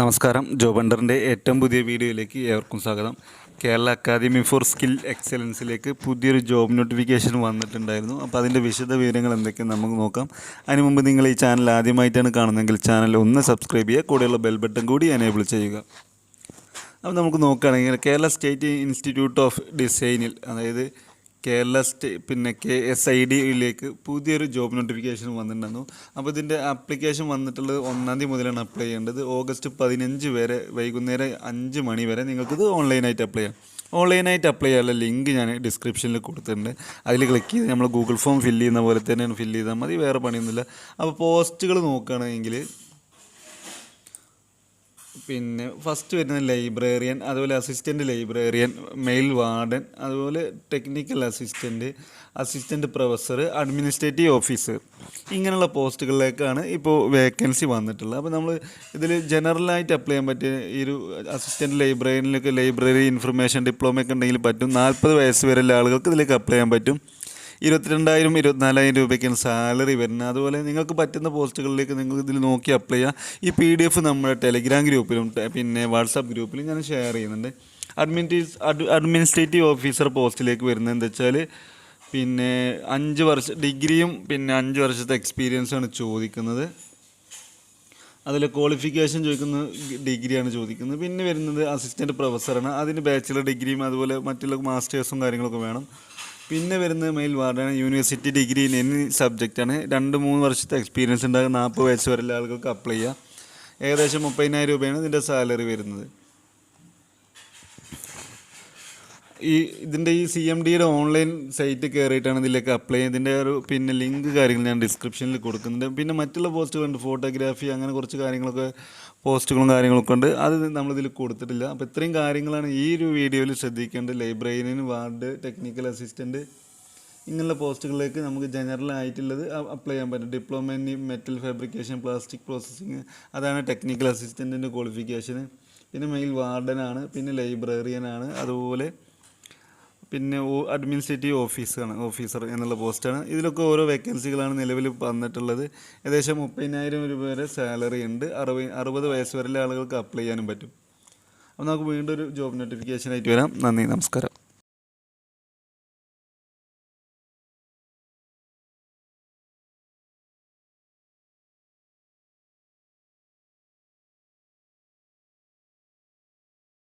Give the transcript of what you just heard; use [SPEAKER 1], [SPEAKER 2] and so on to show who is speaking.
[SPEAKER 1] നമസ്കാരം. ജോബണ്ടറിന്റെ ഏറ്റവും പുതിയ വീഡിയോയിലേക്ക് ഏവർക്കും സ്വാഗതം. കേരള അക്കാദമി ഫോർ സ്കിൽ എക്സലൻസിലേക്ക് പുതിയൊരു ജോബ് നോട്ടിഫിക്കേഷൻ വന്നിട്ടുണ്ടായിരുന്നു. അപ്പോൾ അതിന്റെ വിശദ വിവരങ്ങൾ എന്തൊക്കെയാണ് നമുക്ക് നോക്കാം. അതിന് മുമ്പ് നിങ്ങൾ ഈ ചാനൽ ആദ്യമായിട്ടാണ് കാണുന്നതെങ്കിൽ ചാനൽ ഒന്ന് സബ്സ്ക്രൈബ് ചെയ്യുക കൂടെയുള്ള ബെൽ ബട്ടൺ കൂടി എനേബിൾ ചെയ്യുക. അപ്പോൾ നമുക്ക് നോക്കുകയാണെങ്കിൽ കേരള സ്റ്റേറ്റ് ഇൻസ്റ്റിറ്റ്യൂട്ട് ഓഫ് ഡിസൈനിൽ അതായത് കേരള സ്റ്റേ പിന്നെ കെ എസ് ഐ ഡിയിലേക്ക് പുതിയൊരു ജോബ് നോട്ടിഫിക്കേഷൻ വന്നിട്ടുണ്ടായിരുന്നു. അപ്പോൾ ഇതിന്റെ ആപ്ലിക്കേഷൻ വന്നിട്ടുള്ളത് ഒന്നാം തീയതി മുതലാണ് അപ്ലൈ ചെയ്യേണ്ടത്. ഓഗസ്റ്റ് പതിനഞ്ച് വരെ വൈകുന്നേരം അഞ്ച് മണി വരെ നിങ്ങൾക്കിത് ഓൺലൈനായിട്ട് അപ്ലൈ ചെയ്യാം. ഓൺലൈനായിട്ട് അപ്ലൈ ചെയ്യാനുള്ള ലിങ്ക് ഞാൻ ഡിസ്ക്രിപ്ഷനിൽ കൊടുത്തിട്ടുണ്ട്. അതിൽ ക്ലിക്ക് ചെയ്ത് നമ്മൾ ഗൂഗിൾ ഫോം ഫില്ല് ചെയ്യുന്ന പോലെ തന്നെയാണ് ഫില്ല് ചെയ്താൽ മതി വേറെ പണിയൊന്നുമില്ല. അപ്പോൾ പോസ്റ്റുകൾ നോക്കുകയാണെങ്കിൽ പിന്നെ ഫസ്റ്റ് വരുന്ന ലൈബ്രറിയൻ അതുപോലെ അസിസ്റ്റന്റ് ലൈബ്രറിയൻ മെയിൽ വാർഡൻ അതുപോലെ technical assistant assistant professor administrative officer ഇങ്ങനെയുള്ള പോസ്റ്റുകളിലേക്കാണ് ഇപ്പോൾ വേക്കൻസി വന്നിട്ടുള്ളത്. അപ്പോൾ നമ്മൾ ഇതിൽ ജനറലായിട്ട് അപ്ലൈ ചെയ്യാൻ പറ്റിയ ഈ ഒരു അസിസ്റ്റന്റ് ലൈബ്രറിയനിലൊക്കെ ലൈബ്രറി ഇൻഫർമേഷൻ ഡിപ്ലോമയൊക്കെ ഉണ്ടെങ്കിൽ പറ്റും. നാൽപ്പത് വയസ്സ് വരെയുള്ള ആളുകൾക്ക് ഇതിലേക്ക് അപ്ലൈ ചെയ്യാൻ പറ്റും. ഇരുപത്തിരണ്ടായിരം ഇരുപത്തിനാലായിരം രൂപയ്ക്കാണ് സാലറി വരുന്നത്. അതുപോലെ നിങ്ങൾക്ക് പറ്റുന്ന പോസ്റ്റുകളിലേക്ക് നിങ്ങൾ ഇതിൽ നോക്കി അപ്ലൈ ചെയ്യാം. ഈ പി ഡി എഫ് നമ്മുടെ ടെലിഗ്രാം ഗ്രൂപ്പിലും പിന്നെ വാട്സാപ്പ് ഗ്രൂപ്പിലും ഞാൻ ഷെയർ ചെയ്യുന്നുണ്ട്. അഡ്മിനിറ്റീസ് അഡ്മിനിസ്ട്രേറ്റീവ് ഓഫീസർ പോസ്റ്റിലേക്ക് വരുന്നത് എന്താ വെച്ചാൽ പിന്നെ അഞ്ച് വർഷം ഡിഗ്രിയും പിന്നെ അഞ്ച് വർഷത്തെ എക്സ്പീരിയൻസാണ് ചോദിക്കുന്നത്. അതിൽ ക്വാളിഫിക്കേഷൻ ചോദിക്കുന്ന ഡിഗ്രിയാണ് ചോദിക്കുന്നത്. പിന്നെ വരുന്നത് അസിസ്റ്റന്റ് പ്രൊഫസറാണ് അതിന് ബാച്ചിലർ ഡിഗ്രിയും അതുപോലെ മറ്റുള്ള മാസ്റ്റേഴ്സും കാര്യങ്ങളൊക്കെ വേണം. പിന്നെ വരുന്നത് മെയിൽ വാർഡാണ് യൂണിവേഴ്സിറ്റി ഡിഗ്രി ഇൻ എനി സബ്ജക്റ്റാണ് രണ്ട് മൂന്ന് വർഷത്തെ എക്സ്പീരിയൻസ് ഉണ്ടാകും. നാൽപ്പത് വയസ്സ് വരെയുള്ള ആളുകൾക്ക് അപ്ലൈ ചെയ്യാം. ഏകദേശം മുപ്പതിനായിരം രൂപയാണ് ഇതിന്റെ സാലറി വരുന്നത്. ഈ ഇതിന്റെ ഈ സി എം ഡിയുടെ ഓൺലൈൻ സൈറ്റ് കയറിയിട്ടാണ് ഇതിലേക്ക് അപ്ലൈ ഇതിന്റെ ഒരു പിന്നെ ലിങ്ക് കാര്യങ്ങൾ ഞാൻ ഡിസ്ക്രിപ്ഷനിൽ കൊടുക്കുന്നുണ്ട്. പിന്നെ മറ്റുള്ള പോസ്റ്റുകളുണ്ട് ഫോട്ടോഗ്രാഫി അങ്ങനെ കുറച്ച് കാര്യങ്ങളൊക്കെ പോസ്റ്റുകളും കാര്യങ്ങളൊക്കെ ഉണ്ട്. അത് നമ്മളിതിൽ കൊടുത്തിട്ടില്ല. അപ്പോൾ ഇത്രയും കാര്യങ്ങളാണ് ഈ ഒരു വീഡിയോയിൽ ശ്രദ്ധിക്കേണ്ടത്. ലൈബ്രറിയൻ വാർഡ് ടെക്നിക്കൽ അസിസ്റ്റന്റ് ഇങ്ങനെയുള്ള പോസ്റ്റുകളിലേക്ക് നമുക്ക് ജനറൽ ആയിട്ടുള്ളത് അപ്ലൈ ചെയ്യാൻ പറ്റും. Diploma in metal fabrication plastic processing അതാണ് ടെക്നിക്കൽ അസിസ്റ്റന്റിന്റെ ക്വാളിഫിക്കേഷന് പിന്നെ മെയിൽ വാർഡനാണ് പിന്നെ ലൈബ്രറിയനാണ് അതുപോലെ പിന്നെ അഡ്മിനിസ്ട്രേറ്റീവ് ഓഫീസാണ് ഓഫീസർ എന്നുള്ള പോസ്റ്റാണ് ഇതിലൊക്കെ ഓരോ വേക്കൻസികളാണ് നിലവിൽ വന്നിട്ടുള്ളത്. ഏകദേശം മുപ്പതിനായിരം രൂപ വരെ സാലറി ഉണ്ട്. അറുപത് അറുപത് വയസ്സ് വരെയുള്ള ആളുകൾക്ക് അപ്ലൈ ചെയ്യാനും പറ്റും. അപ്പോൾ നമുക്ക് വീണ്ടും ഒരു ജോബ് നോട്ടിഫിക്കേഷൻ ആയിട്ട് വരാം. നന്ദി നമസ്കാരം.